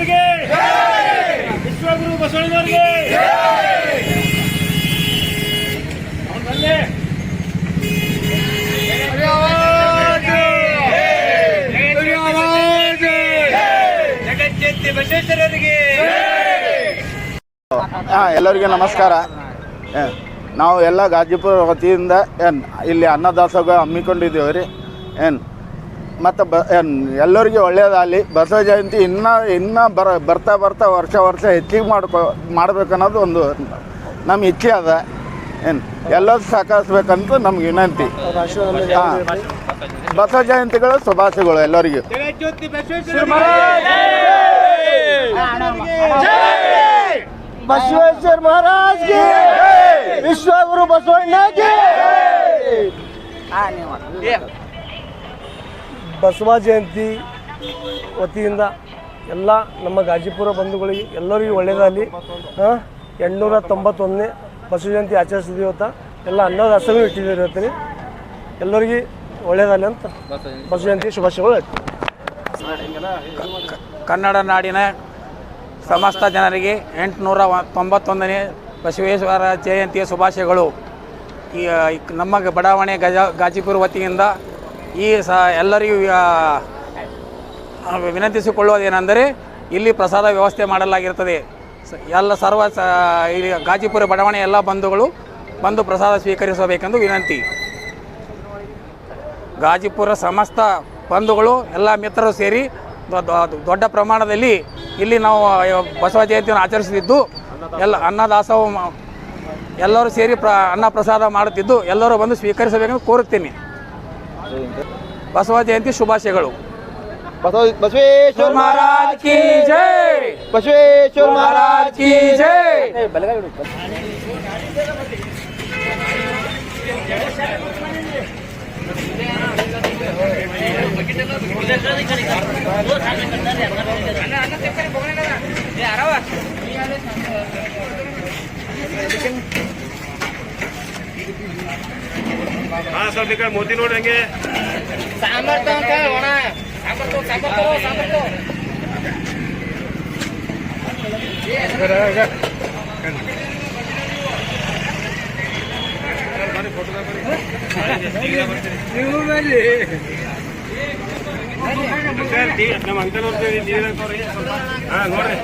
ಬಸವಣ್ಣನವರಿಗೆ. ವಿಶ್ವಗುರು ಬಸವಣ್ಣನವರಿಗೆ. ಎಲ್ಲರಿಗೆ ಎಲ್ಲರಿಗೂ ನಮಸ್ಕಾರ. ನಾವು ಎಲ್ಲ ಗಾಜಿಪುರ ವತಿಯಿಂದ, ಏನು, ಇಲ್ಲಿ ಅನ್ನದಾಸೋಗ ಹಮ್ಮಿಕೊಂಡಿದ್ದೀವಿ ರೀ. ಏನು ಮತ್ತು ಬ ಎಲ್ಲರಿಗೂ ಒಳ್ಳೆಯದಾಗಲಿ ಬಸವ ಜಯಂತಿ ಇನ್ನೂ ಇನ್ನೂ ಬರ ಬರ್ತಾ ಬರ್ತಾ ವರ್ಷ ವರ್ಷ ಹೆಚ್ಚಿಗೆ ಮಾಡ್ಕೊ ಮಾಡ್ಬೇಕನ್ನೋದು ಒಂದು ನಮ್ಮ ಇಚ್ಛೆ ಅದ. ಏನು ಎಲ್ಲರೂ ಸಹಕರಿಸ್ಬೇಕಂತ ನಮ್ಗೆ ವಿನಂತಿ. ಹಾಂ. ಬಸವ ಜಯಂತಿಗಳು ಶುಭಾಶಯಗಳು ಎಲ್ಲರಿಗೂ. ಬಸವೇಶ್ವರ ಮಹಾರಾಜ್ ವಿಶ್ವಗುರು ಬಸವಣ್ಣ ಬಸವ ಜಯಂತಿ ವತಿಯಿಂದ ಎಲ್ಲ ನಮ್ಮ ಗಾಜಿಪುರ ಬಂಧುಗಳಿಗೆ ಎಲ್ಲರಿಗೂ ಒಳ್ಳೆಯದಾಗಲಿ. ಹಾಂ? ಎಂಟುನೂರ ತೊಂಬತ್ತೊಂದನೇ ಬಸವ ಜಯಂತಿ ಆಚರಿಸಿದ್ವಿ ಇವತ್ತು. ಎಲ್ಲ ಅನ್ನದಾಸಗಳು ಇಟ್ಟಿದ್ದೀವಿ ಇವತ್ತಿನ. ಎಲ್ಲರಿಗೆ ಒಳ್ಳೆಯದಾಗಲಿ ಅಂತ ಬಸವ ಜಯಂತಿ ಶುಭಾಶಯಗಳು ಕನ್ನಡ ನಾಡಿನ ಸಮಸ್ತ ಜನರಿಗೆ ಎಂಟುನೂರ ತೊಂಬತ್ತೊಂದನೇ ಬಸವೇಶ್ವರ ಜಯಂತಿಯ ಶುಭಾಶಯಗಳು. ಈ ನಮ್ಮ ಬಡಾವಣೆ ಗಜ, ಗಾಜಿಪುರ ವತಿಯಿಂದ ಈ ಸ ಎಲ್ಲರಿಗೂ ವಿನಂತಿಸಿಕೊಳ್ಳುವುದೇನೆಂದರೆ ಇಲ್ಲಿ ಪ್ರಸಾದ ವ್ಯವಸ್ಥೆ ಮಾಡಲಾಗಿರುತ್ತದೆ. ಸ- ಎಲ್ಲ ಸರ್ವ, ಸ, ಇಲ್ಲಿ ಗಾಜಿಪುರ ಬಡಾವಣೆ ಎಲ್ಲ ಬಂಧುಗಳು ಬಂದು ಪ್ರಸಾದ ಸ್ವೀಕರಿಸಬೇಕೆಂದು ವಿನಂತಿ. ಗಾಜಿಪುರ ಸಮಸ್ತ ಬಂಧುಗಳು, ಎಲ್ಲ ಮಿತ್ರರು ಸೇರಿ ದೊಡ್ಡ ಪ್ರಮಾಣದಲ್ಲಿ ಇಲ್ಲಿ ನಾವು ಬಸವ ಜಯಂತಿಯನ್ನು ಆಚರಿಸುತ್ತಿದ್ದು, ಎಲ್ಲ ಅನ್ನದಾಸೋಹ ಎಲ್ಲರೂ ಸೇರಿ ಪ್ರ, ಅನ್ನ ಪ್ರಸಾದ ಮಾಡುತ್ತಿದ್ದು, ಎಲ್ಲರೂ ಬಂದು ಸ್ವೀಕರಿಸಬೇಕೆಂದು ಕೋರುತ್ತೇನೆ. ಬಸವ ಜಯಂತಿ ಶುಭಾಶಯಗಳು. ಬಸವೇಶ್ವರ ಮಹಾರಾಜ್ ಕಿ ಜೈ! ಬಸವೇಶ್ವರ ಮಹಾರಾಜ್ ಕಿ ಜೈ! ಹಾ ಸ್ವಲ್ಪ ಈ ಕಡೆ ಮೋತಿ ನೋಡ್ರಿ ಹಂಗೆ? ನಮ್ಮ ಅಂಕಲ್ ಅವ್ರದ್ದು ಹಾ ನೋಡ್ರಿ.